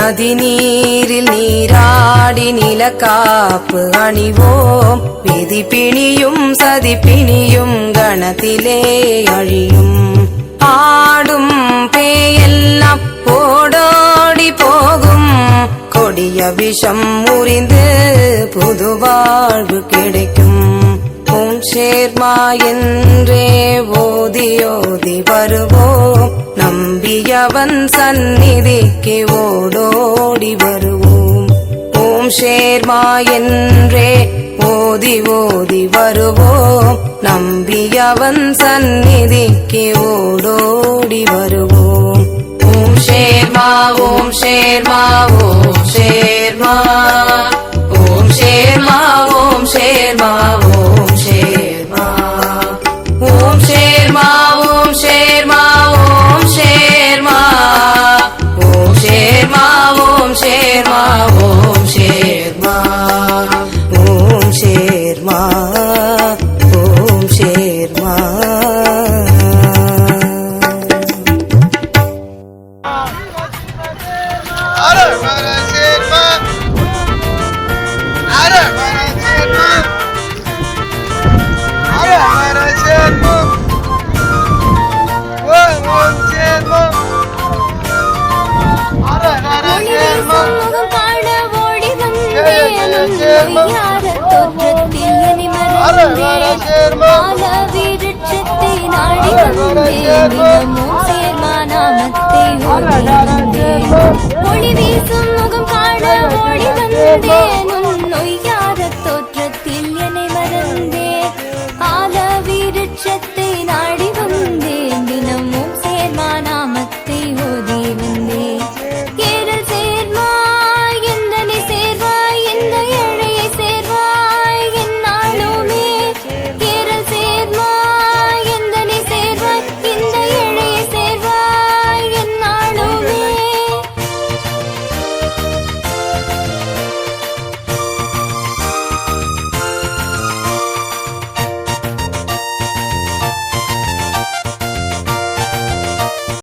நதி நீரில் நீராடி நிலக்காப்பு அணிவோம். விதி பிணியும் சதி பிணியும் கணத்திலே அழியும். ஆடும் பேயெல்லாம் ஓடோடி போகும். கொடிய விஷம் முறிந்து புது வாழ்வு கிடைக்கும். சேர்மா என்றே ஓதி ஓதி வருவோம். நம்பியவன் சந்நிதிக்கு ஓடோடி வருவோம். ஓம் சேர்மா என்றே ஓதி ஓதி வருவோம். நம்பியவன் சந்நிதிக்கு ஓடோடி வருவோம். ஓம் சேர்மா ஓம் சேர்மா ஓம் சேர்மா. ஓம் சேர்மா ஓம் சேர்மா ஓம் மா ஓம் ஷேர்மா ஓம் ஷேர்மா ஓம் ஷேர்மா அரே அரே ஷேர்மா அரே தெரியாத தோற்றத்தில் இனிமறந்தேன் ஆலவிருட்சத்தை நாடி வந்தேன் தினமும் சேர்மா நாமத்தை ஓடி வந்தேன் ஒளி வீசும் முகம் காண ஓடி வந்தேன் நொய்யாத தோற்றத்தில் என்னை மறந்தேன்.